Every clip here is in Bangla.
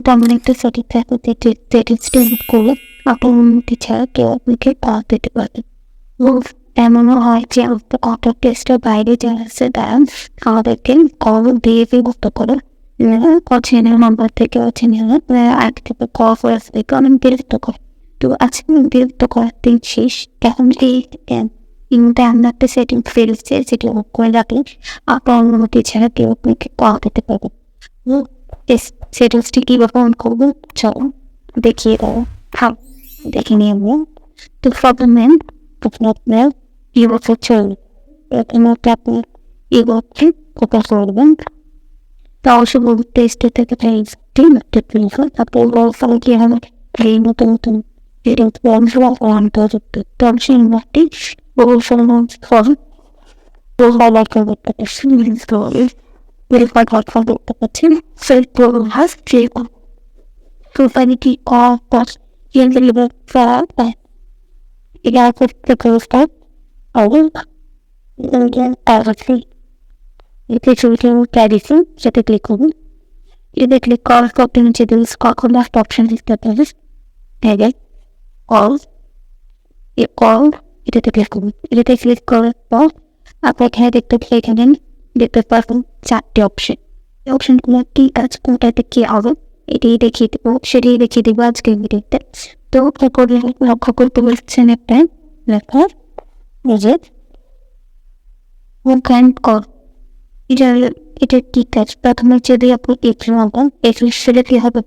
তেমন একটা সঠিক থাকে সেটিংসটা করলে আপনার অনুমতি ছাড়া কেউ আপনাকে পাওয়া পারবে এবং এমনও হয় যে অটো টেস্টের বাইরে যারা আছে তারা আমাদেরকে কল দিয়ে বিভক্ত করে অচেনা নাম্বার থেকে অচেনা আগে থেকে কল করে থেকে অনেক বিরক্ত করে তো আজকে বিরক্ত করার দিন শেষ এখন এই ইমোতে আমরা একটা সেটিং ফেলছে সেটি করে রাখলে আপনার অনুমতি ছাড়া কেউ আপনাকে কল দিতে পারবে সেটিংসটি কীভাবে অন করব চলো দেখিয়ে দেবো হ্যাঁ দেখে নিয়ে আমরা তো প্রথমে আপনি আপনার ইউবকে চলবে প্রথমে আপনি ইউবকে কোথা করবেন তা অবশ্য বলব টেস্টে থেকে প্লিজ তারপর ফলে কি হবে এই নতুন নতুন এটা অংশ অন্তর্যুক্ত তো অংশ ইউনিভার্সিটি বহু সময় ফল প্রোফাইল করতে পারছেন ভেরিফাই কথা করতে পারছেন সেই প্রভাস যে প্রোফাইলে কি কস ইয়েন্দ্রিবার এটা করতে করতে অবল অবশ্যই এতে ছবিটি ক্যারিসি সেটা ক্লিক করুন এতে ক্লিক করার পর তুমি যদি কখন লাস্ট অপশন দিতে পারিস হ্যাঁ কল এ কল এটাতে ক্লিক করুন এটাতে ক্লিক করার পর আপনি এখানে দেখতে এখানে দেখতে পারবেন চারটে অপশন এই অপশনগুলো কি কাজ কোনটাতে কি হবে এটাই দেখিয়ে দেবো সেটাই দেখিয়ে দেবো আজকে ভিডিওতে তো করে লক্ষ্য করতে বলছেন একটা লেখা নিজের ওখান কর এটা এটা কি কাজ প্রথমে যদি আপনি এপ্রিল আঁকান এপ্রিল সেটা কি হবে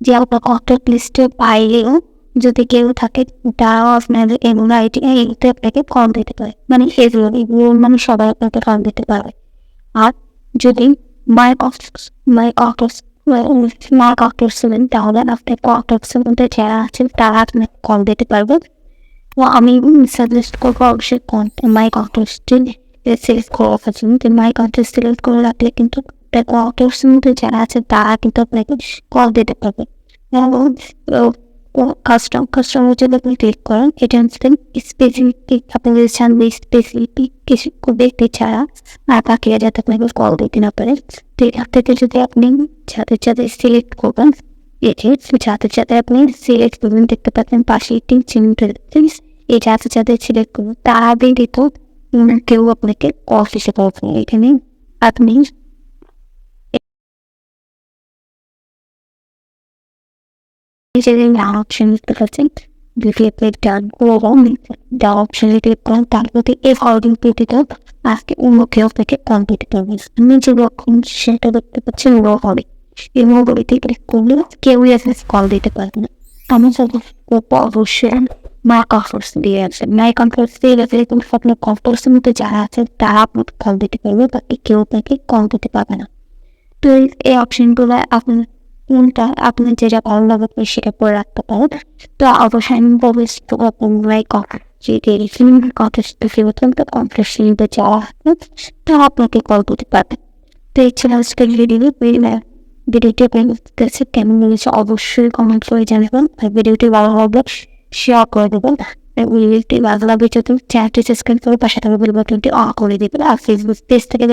যে আপনার কন্ট্যাক্ট লিস্টে বাইরেও যদি কেউ থাকে, তারাও আপনার এগুলো আইটি এইতে আপনাকে কল দিতে পারে। মানে এগুলো এগুলো মানে সবাই আপনাকে কল দিতে পারে। আর যদি my office my office my office ছিলেন তাহলে আপনার অফিসের মধ্যে যারা আছেন, তারা আপনাকে কল দিতে পারবেন ও আমি সাজেস্ট করব অবশ্যই মাই অফিসটি সিলেক্ট করে রাখার তো মাই অফিস সিলেক্ট করে রাখলে কিন্তু অফিসের মধ্যে যারা আছে তারা কিন্তু আপনাকে কল দিতে পারবে। এবং কাস্টম কাস্টমার যদি আপনি ক্লিক করেন। এটা হচ্ছে স্পেসিফিক আপনি যদি চান স্পেসিফিক কিছু ব্যক্তি ছাড়া আর বাকিরা যাতে আপনাকে কল দিতে না পারে তো এখান থেকে যদি আপনি যাদের যাদের সিলেক্ট করবেন এটি যাদের যাদের আপনি সিলেক্ট করবেন, দেখতে পাচ্ছেন পাশে একটি চিহ্ন এই যাদের যাদের সিলেক্ট করবেন তারা ব্যতীত কেউ আপনাকে কল পারবে এখানে আপনি নিজেদের ডান অপশন দেখতে পাচ্ছেন আপনি ডান করুন ডান অপশনে ক্লিক করেন তারপরে এই ফরওয়ার্ডিং পেটিতে আজকে অন্য কেউ আপনাকে কল দিতে পারবেন আমি যে লক্ষণ সেটা দেখতে পাচ্ছেন লো হবে এই মোবাইলতে ক্লিক করলে কেউই এসএস কল দিতে পারবে না আমার সাথে অবশ্যই মাইক অফার্স দিয়ে আছে মাইক অফার্স দিয়ে গেছে কিন্তু আপনার কম্পার্সের মধ্যে যারা তারা কল দিতে পারবে বাকি কেউ আপনাকে কল দিতে পারবে না তো এই অপশনগুলো আপনার কোনটা আপনার যেটা ভালো লাগে আপনি সেটা করে রাখতে পারেন। তো অবশ্যই আমি হতেন তো কমপ্লেক্স নিতে যাওয়া তো আপনাকে কল করতে পারবেন তো এই ছিল আজকের ভিডিও ভিডিওটি আপনার কাছে কেমন লেগেছে অবশ্যই ফেসবুক পেজ থেকে